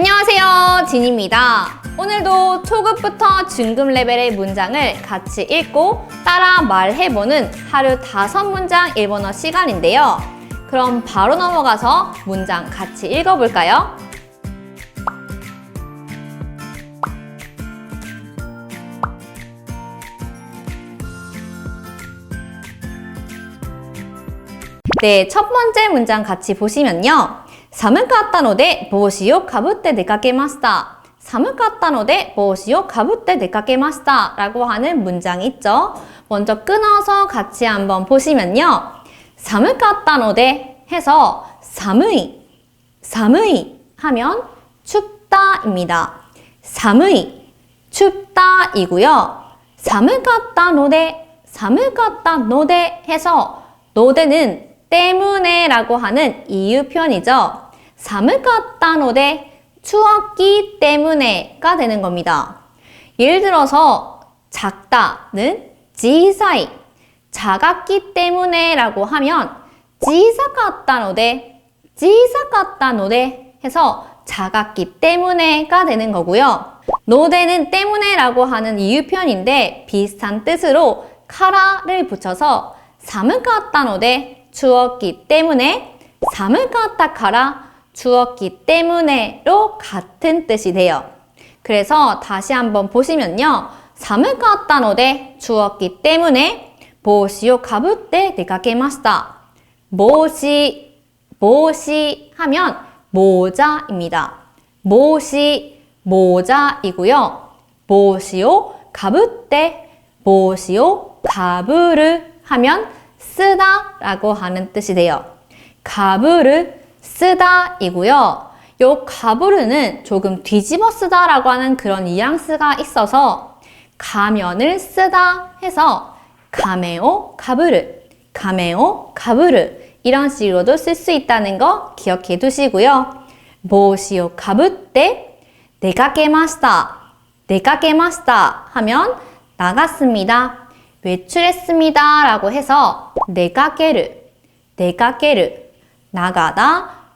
안녕하세요, 진입니다. 오늘도 초급부터 중급 레벨의 문장을 같이 읽고 따라 말해보는 하루 다섯 문장 일본어 시간인데요. 그럼 바로 넘어가서 문장 같이 읽어볼까요? 네, 첫 번째 문장 같이 보시면요. 寒かったので帽子をかぶって出かけました。寒かったので帽子をかぶって出かけました。라고 하는 문장 있죠. 먼저 끊어서 같이 한번 보시면요. 寒かったので해서 寒い, 寒い 하면 춥다입니다. 寒い, 춥다이고요. 寒かったので, 寒かったので해서 노대는 때문에 라고 하는 이유 표현이죠. 寒かったので 추웠기 때문에가 되는 겁니다. 예를 들어서 작다는 小さい 작았기 때문에 라고 하면 小さかったので小さかったので해서 작았기 때문에가 되는 거고요. 노대는 때문에 라고 하는 이유 표현인데 비슷한 뜻으로 카라를 붙여서 寒かったので 추웠기 때문에 寒かったから 추웠기 때문에로 같은 뜻이 돼요. 그래서 다시 한번 보시면요. 寒かったので 추웠기 때문에 帽子をかぶって出かけました. 帽子, 帽子 하면 모자입니다. 帽子, 모자이고요. 帽子をかぶって帽子をかぶる 하면 쓰다 라고 하는 뜻이 돼요. 가부르 쓰다이고요. 요 가부르는 조금 뒤집어 쓰다 라고 하는 그런 뉘앙스가 있어서 가면을 쓰다 해서 가메오 가부르, 가메오 가부르 이런 식으로도 쓸 수 있다는 거 기억해 두시고요. 모시오 가부때 내가게마스다, 내가게마스다 하면 나갔습니다. 외출했습니다. 라고 해서 내가 깨르, 내가 깨르, 나가다,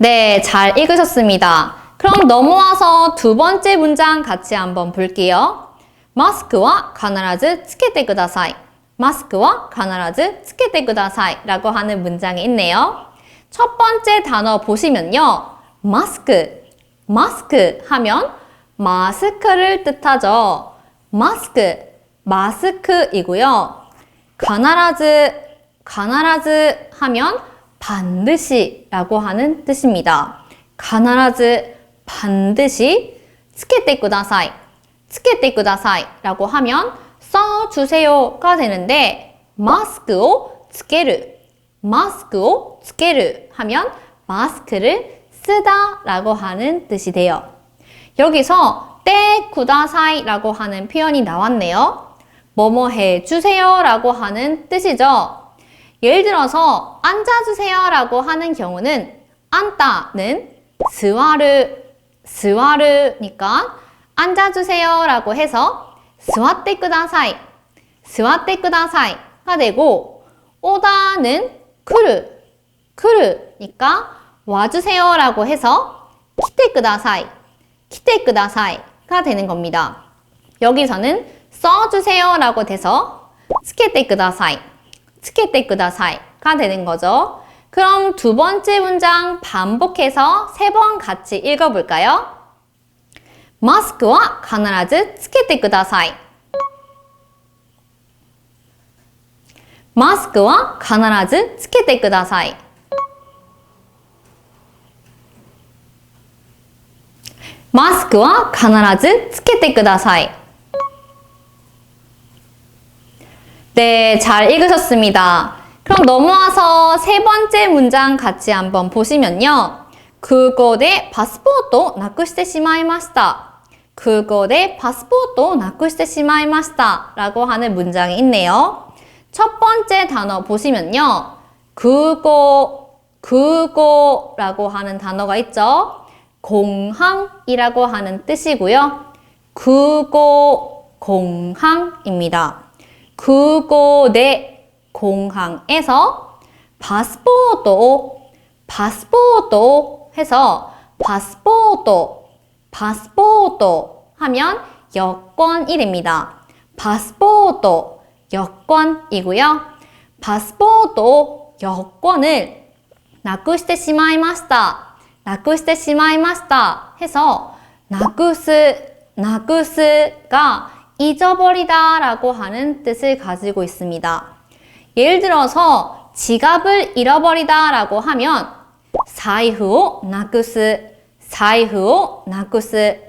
네, 잘 읽으셨습니다. 그럼 넘어와서 두 번째 문장 같이 한번 볼게요. 마스크와 가나라즈 츠케테 그다사이. 마스크와 가나라즈 츠케테 그다사이 라고 하는 문장이 있네요. 첫 번째 단어 보시면요. 마스크, 마스크 하면 마스크를 뜻하죠. 마스크, 마스크이고요. 가나라즈, 가나라즈 하면 반드시 라고 하는 뜻입니다. 必ず 반드시 つけてください.つけてください 라고 하면 써주세요가 되는데 마스크를 つける 마스크를 つける 하면 마스크를 쓰다 라고 하는 뜻이 돼요. 여기서 때 구다사이 라고 하는 표현이 나왔네요. 뭐뭐 해주세요 라고 하는 뜻이죠. 예를 들어서 앉아주세요 라고 하는 경우는 앉다는 스와르, 스와르니까 앉아주세요 라고 해서 스와떼 쿠다사이, 스와떼 쿠다사이가 되고 오다는 쿠르, 쿠르니까 와주세요 라고 해서 키테 쿠다사이, 키테 쿠다사이가 되는 겁니다. 여기서는 써주세요 라고 돼서 스케테 쿠다사이, つけてください가 되는 거죠. 그럼 두 번째 문장 반복해서 세 번 같이 읽어볼까요? 마스크와 必ずつけてください. 마스크와 必ずつけてください. 마스크와 必ずつけてください. 네, 잘 읽으셨습니다. 그럼 넘어와서 세 번째 문장 같이 한번 보시면요. 空港でパスポートをなくしてしまいました. 그곳에 파스포트 なくしてしまいました. 라고 하는 문장이 있네요. 첫 번째 단어 보시면요. 그곳, 그곳라고 하는 단어가 있죠. 공항이라고 하는 뜻이고요. 그곳, 공항입니다. 그곳의 공항에서 파스포트, 파스포트 해서 파스포트, 파스포트 하면 여권이랍니다. 파스포트, 여권이고요. 파스포트, 여권을 なくしてしまいました。なくしてしまいました。해서なくす、なくす가 잊어버리다 라고 하는 뜻을 가지고 있습니다. 예를 들어서 지갑을 잃어버리다 라고 하면 사이후오 나쿠스, 사이후오 나쿠스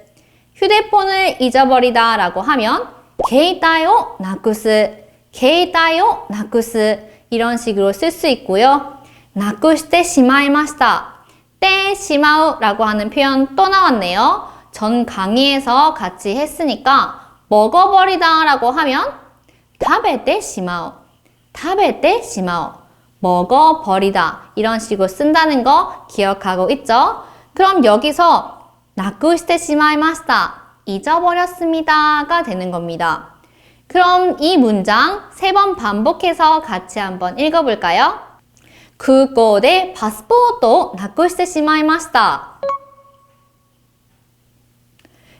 휴대폰을 잊어버리다 라고 하면 케이타요 나쿠스, 케이타요 나쿠스 이런 식으로 쓸 수 있고요. 나쿠시테 시마이마시타 때시마우 라고 하는 표현 또 나왔네요. 전 강의에서 같이 했으니까 먹어버리다 라고 하면 食べてしまう。食べてしまう。 먹어버리다. 이런 식으로 쓴다는 거 기억하고 있죠? 그럼 여기서 なくしてしまいました. 잊어버렸습니다가 되는 겁니다. 그럼 이 문장 세 번 반복해서 같이 한번 읽어볼까요? 空港でパスポートをなくしてしまいました。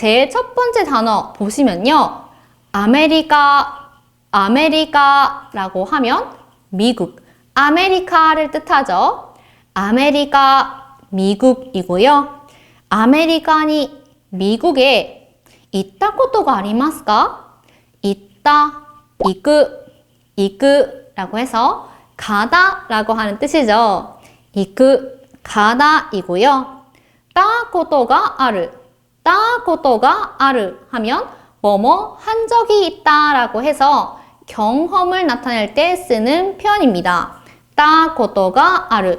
제일 첫 번째 단어 보시면요. 아메리카, 아메리카라고 하면 미국, 아메리카를 뜻하죠. 아메리카, 미국이고요. 아메리칸이 미국에 있다 것도가 아리마스까? 있다, 이끄, 이끄라고 해서 가다라고 하는 뜻이죠. 이끄, 가다이고요. 따 것도가 아르, 따 것도가 아르 하면 뭐뭐 한 적이 있다 라고 해서 경험을 나타낼 때 쓰는 표현입니다. 따 것도가 아르,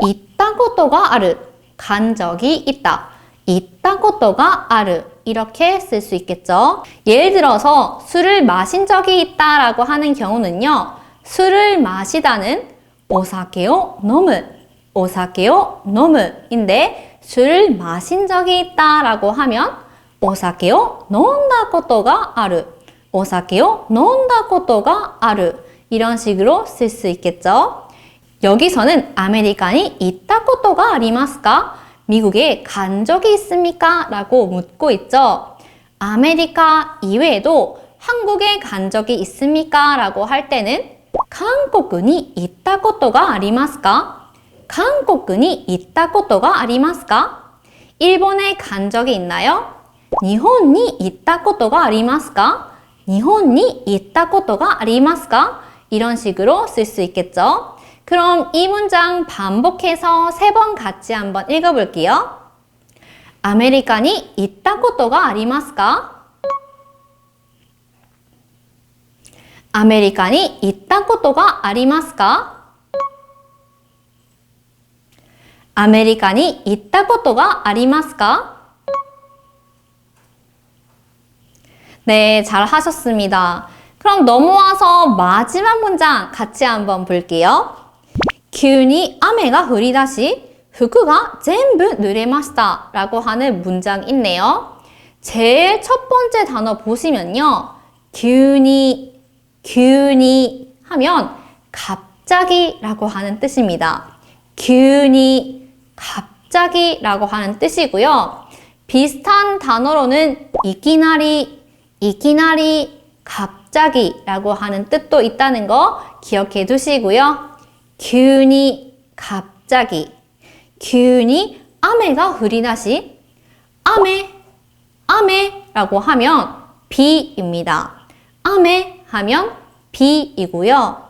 있다 것도가 아르, 간 적이 있다. 있다 것도가 아르 이렇게 쓸 수 있겠죠. 예를 들어서 술을 마신 적이 있다 라고 하는 경우는요. 술을 마시다는 오사케요 노무 오사케요 노무인데 술을 마신 적이 있다 라고 하면 오사케요 논다 것도가 아르 오사케요 논다 것도가 아르 이런 식으로 쓸 수 있겠죠. 여기서는 아메리칸이 있다 것도가 아리마스까? 미국에 간 적이 있습니까? 라고 묻고 있죠. 아메리카 이외에도 한국에 간 적이 있습니까? 라고 할 때는 한국에 있다 것도가 아리마스까? 아리마스까? 일본에 간 적이 있나요? 일본에 있다 것도가 아리마스까? 일본에 있다 것도가 아리마스까? 이런 식으로 쓸 수 있겠죠. 그럼 이 문장 반복해서 세 번 같이 한번 읽어볼게요. 아메리칸이 있다 것도가 아리마스까? 아메리칸이 있다 것도가 아리마스까? 아메리칸이 있다 것도가 아리마스까? 네, 잘 하셨습니다. 그럼 넘어와서 마지막 문장 같이 한번 볼게요. 急に雨が降り出し、服が全部濡れました。라고 하는 문장 있네요. 제일 첫 번째 단어 보시면요. 急に, 急に 하면 갑자기 라고 하는 뜻입니다. 急に, 갑자기라고 하는 뜻이고요. 비슷한 단어로는 이기나리, 이기나리, 갑자기라고 하는 뜻도 있다는 거 기억해 두시고요. 균이 갑자기, 균이 아메가 흐리다시, 아메, 아메라고 하면 비입니다. 아메 하면 비이고요.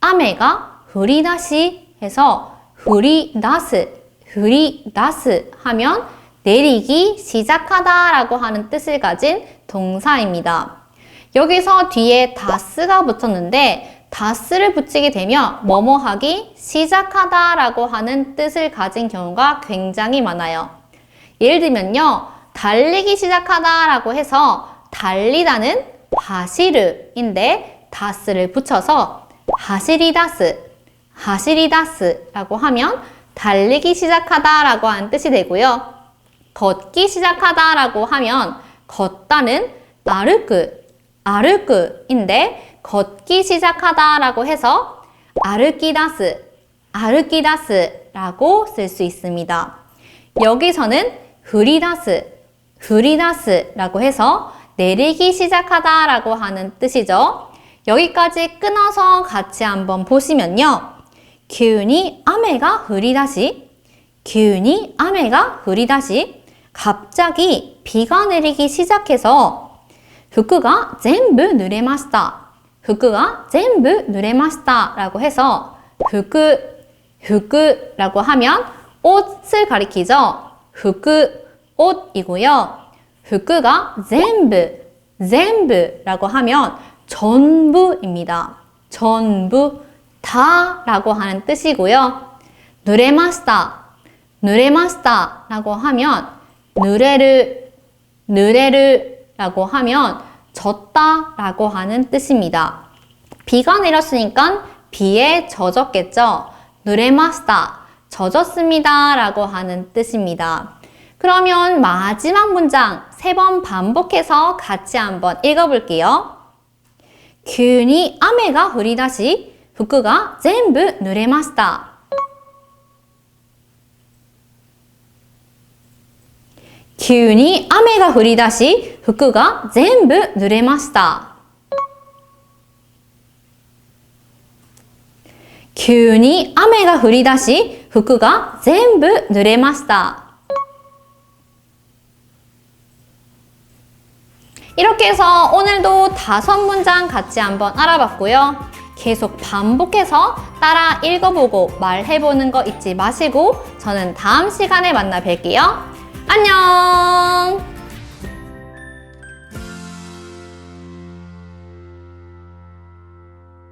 아메가 흐리다시 해서 흐리다스 그리다스 하면 내리기 시작하다 라고 하는 뜻을 가진 동사입니다. 여기서 뒤에 다스가 붙었는데 다스를 붙이게 되면 뭐뭐하기 시작하다 라고 하는 뜻을 가진 경우가 굉장히 많아요. 예를 들면요. 달리기 시작하다 라고 해서 달리다는 바시르인데 다스를 붙여서 하시리다스, 하시리다스라고 하면 달리기 시작하다 라고 하는 뜻이 되고요. 걷기 시작하다 라고 하면 걷다는 아르크, 아르크인데 걷기 시작하다 라고 해서 아르키다스, 아르키다스 라고 쓸 수 있습니다. 여기서는 흐리다스, 흐리다스 라고 해서 내리기 시작하다 라고 하는 뜻이죠. 여기까지 끊어서 같이 한번 보시면요. 急に雨が降り出し、急に雨が降り出し、 갑자기 비가 내리기 시작해서 服が全部濡れました。服が全部濡れました。라고 해서 服, 服라고 하면 옷을 가리키죠. 服, 옷이고요. 服가 全部, 全部라고 하면 전부입니다. 전부, 다 라고 하는 뜻이고요. 누레마스다, 누레마스다 라고 하면 누레르, 누레르 라고 하면 졌다 라고 하는 뜻입니다. 비가 내렸으니까 비에 젖었겠죠. 누레마스다, 젖었습니다 라고 하는 뜻입니다. 그러면 마지막 문장 세 번 반복해서 같이 한번 읽어볼게요. 균이 아메가 흐리다시 服が全部濡れました。急に雨が降り出し、服が全部濡れました。急に雨が降り出し、服が全部濡れました。 이렇게 해서 오늘도 다섯 문장 같이 한번 알아봤고요. 계속 반복해서 따라 읽어보고 말해보는 거 잊지 마시고 저는 다음 시간에 만나 뵐게요. 안녕!